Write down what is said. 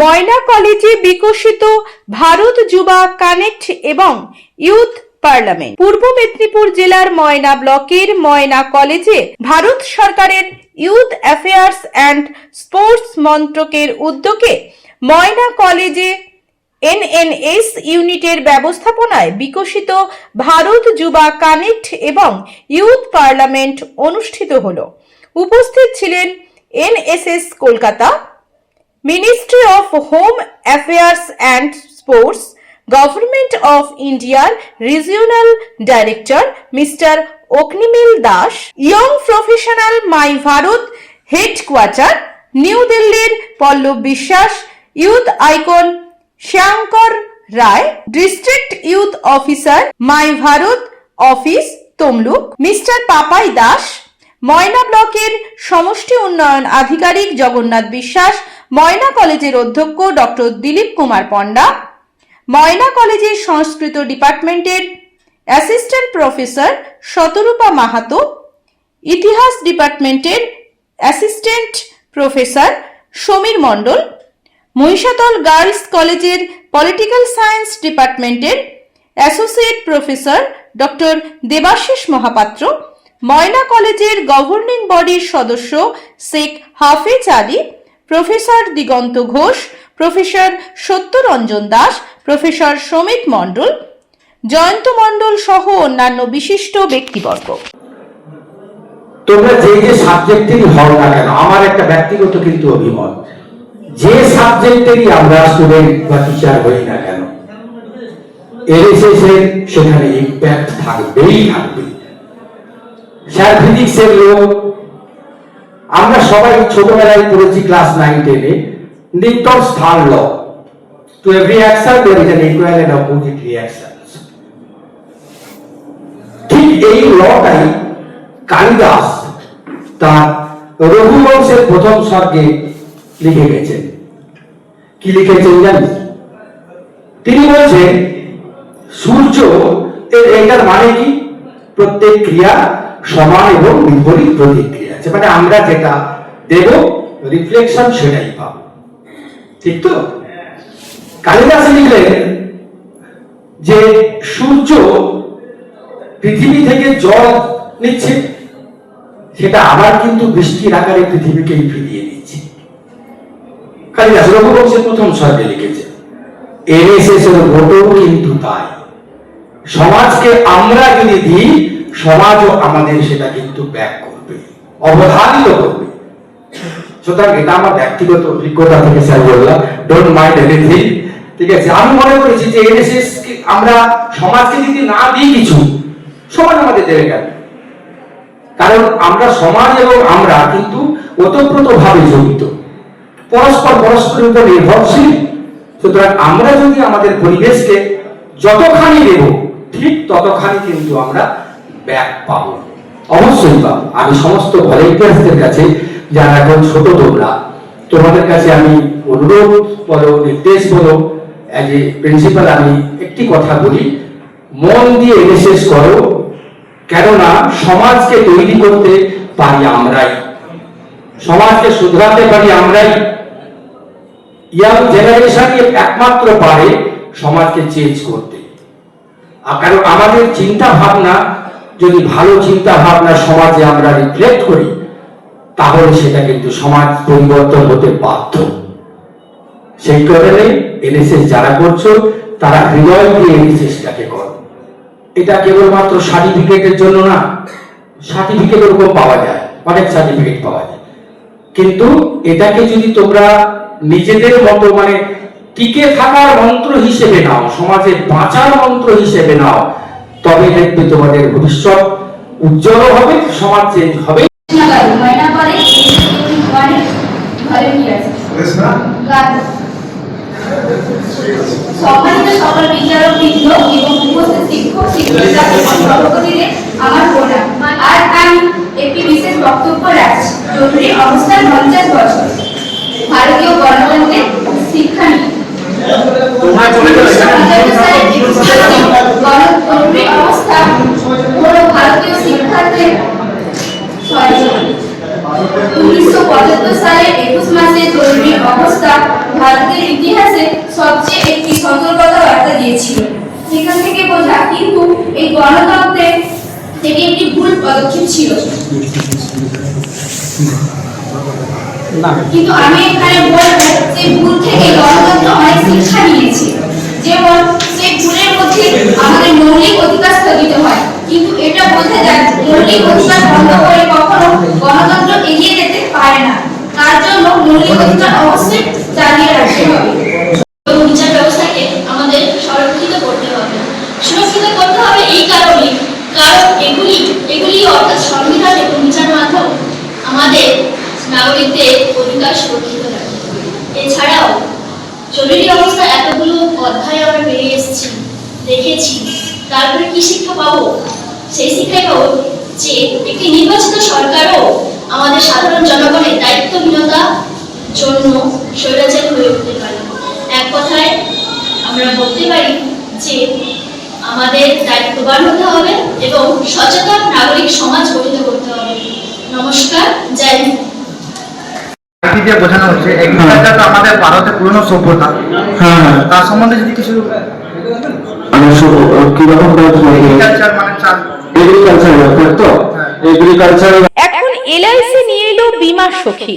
ময়না কলেজে বিকশিত ভারত যুবা কানেক্ট এবং ইউথ পার্লামেন্ট। পূর্ব মেদিনীপুর জেলার ময়না ব্লকের ময়না কলেজে ভারত সরকারের ইউথ অ্যাফেয়ার্স অ্যান্ড স্পোর্টস মন্ত্রকের উদ্যোগে ময়না কলেজে এনএনএস ইউনিটের ব্যবস্থাপনায় বিকশিত ভারত যুবা কানেক্ট এবং ইউথ পার্লামেন্ট অনুষ্ঠিত হল। উপস্থিত ছিলেন NSS Kolkata ministry of home affairs and sports government of ইন্ডিয়ার regional director mister Agnimil Das young professional my Bharat headquarter new দিল্লির Pallab Biswas youth icon Shankar Roy district youth officer my Bharat office Tamluk mister Papai Das Moyna ব্লকের সমষ্টি উন্নয়ন আধিকারিক জগন্নাথ বিশ্বাস ময়না কলেজের অধ্যক্ষ doctor Dilip Kumar Panda, Moyna কলেজের সংস্কৃত ডিপার্টমেন্টের অ্যাসিস্ট্যান্ট প্রফেসর শতরূপা মাহাতো, ইতিহাস ডিপার্টমেন্টের assistant professor Samir Mondal, Mahishadal girls কলেজের পলিটিক্যাল সায়েন্স ডিপার্টমেন্টের associate professor doctor Debashis Mohapatra, Moyna কলেজের গভর্নিং বডির সদস্য Sheikh Hafez Ali professor Diganta Ghosh, professor Satyaranjan Das, professor Samit Mondal, Jayanta Mondal সহ অন্যান্য বিশিষ্ট ব্যক্তিবর্গ। তোমরা যে যে সাবজেক্টেরই হও না কেন, আমার একটা ব্যক্তিগত কিন্তু অভিমত। যে সাবজেক্টেরই আমরা স্টুডেন্ট বা টিচার হই না কেন, এর সেখানে ইম্প্যাক্ট থাকবেই থাকবে স্যার ফিজিক্সের লোক আমরা সবাই ছোটবেলায় পড়েছি ক্লাস নাইন টেনে নিউটনস স্থান law. To every action there is an equal and opposite reactions ঠিক এই লটাই কালিদাস তার রঘুবংশের প্রথম স্বর্গে লিখে গেছেন। কি লিখেছেন জানিস তিনি বলছেন, সূর্য এর এটার মানে কি? প্রত্যেক ক্রিয়া সমান এবং বিপরীত প্রতিক্রিয়া। আছে মানে আমরা যেটা দেব রিফ্লেকশন সেটাই পাবো। ঠিক তো? কালিদাস লিখলেন যে সূর্য পৃথিবী থেকে জল নিচ্ছে, সেটা আবার কিন্তু বৃষ্টির আকারে পৃথিবীকেই ফিরিয়ে দিচ্ছে। কালিদাস রঘুবংশের প্রথম স্বর্গে লিখেছে এনএসএস এর ভোটও কিন্তু তাই। সমাজকে আমরা যদি দিই, সমাজও আমাদের সেটা কিন্তু ব্যাক করবে। অবধারিত করবে। সুতরাং এটা আমার ব্যক্তিগত অভিজ্ঞতা থেকে স্যার বললাম। ডোন্ট মাইন্ড এনিথিং ঠিক আছে? আমি মনে করেছি যে এনএসএস আমরা সমাজকে যদি না দিই কিছু, সমাজ আমাদের দেবে কেন? কারণ আমরা সমাজ এবং আমরা কিন্তু ওতপ্রোত ভাবে জড়িত। পরস্পর পরস্পরের উপর নির্ভরশীল। সুতরাং আমরা যদি আমাদের পরিবেশকে যতখানি দেব, ঠিক ততখানি কিন্তু আমরা ব্যাক পাবো। অবশ্যই পাবো আমি সমস্ত ভলেন্টিয়ার্সদের কাছে যারা এখন ছোট তোমরা, তোমাদের কাছে আমি অনুরোধ বলো নির্দেশ বলো অ্যাজ এ প্রিন্সিপাল আমি একটি কথা বলি, মন দিয়ে এনএসএস করো, কেননা সমাজকে তৈরি করতে পারি আমরাই, সমাজকে শুধরাতে পারি আমরাই। ইয়াং জেনারেশনই একমাত্র পারে সমাজকে চেঞ্জ করতে। কারণ আমাদের চিন্তা ভাবনা যদি ভালো চিন্তা ভাবনা সমাজে আমরা রিফ্লেক্ট করি, তাহলে সেটা কিন্তু সমাজ পরিবর্তন হতে বাধ্য। সেই কারণে এনএসএস যারা করছ, তারা হৃদয় দিয়ে এনএসএসটাকে করো। এটা কেবলমাত্র সার্টিফিকেটের জন্য না সার্টিফিকেট ওরকম পাওয়া যায়, অনেক সার্টিফিকেট পাওয়া যায়। কিন্তু এটাকে যদি তোমরা নিজেদের মতো মানে টিকে থাকার মন্ত্র হিসেবে নাও, সমাজে বাঁচার মন্ত্র হিসেবে নাও তবে দেখবে তোমাদের ভবিষ্যৎ উজ্জ্বল হবে সমাজ চেঞ্জ হবে সম্মানিত সকল বিচারক বৃন্দ এবং উপস্থিত শিক্ষক শিক্ষিকা সভাপতিদের আমার প্রণাম আর আমি একটি বিশেষ বক্তব্য রাখছি জরুরি অবস্থার পঞ্চাশ বছর ভারতীয় গণতন্ত্রের কিন্তু আমি এখানে বলব সেই ভুল থেকে গণতন্ত্র অনেক শিক্ষা নিয়েছে। যেমন সেই ভুলের মধ্যে আমাদের মৌলিক অধিকার স্থগিত হয়। কিন্তু এটা বোঝা যায় মৌলিক অধিকার বন্ধ করে কখনো মৌলিক অবশ্যই চালিয়ে রাখতে হবে। এছাড়াও জরুরি অবস্থা এতগুলো অধ্যায় আমরা পেয়ে এসেছি, দেখেছি। তারপরে কি শিক্ষা পাবো? সেই শিক্ষাই যে একটি নির্বাচিত সরকারও আমাদের সাধারণ জনগণের দায়িত্বহীনতা জন্য স্বৈরাচারী হয়ে উঠতে পারে। এক কথায় আমরা বলতে পারি যে আমাদের দায়িত্ববান হতে হবে এবং সচেতন নাগরিক সমাজ গঠিত করতে হবে। নমস্কার জয় হিন্দ। দিয়ে বোঝানো হচ্ছে এগ্রিকালচার তো আমাদের ভারতে পুরনো সভ্যতা। হ্যাঁ। তার সম্বন্ধে যদি কিছু আমি এগ্রিকালচার মানে তো? এখন এলআইসি নিয়ে এলো বীমা সখী।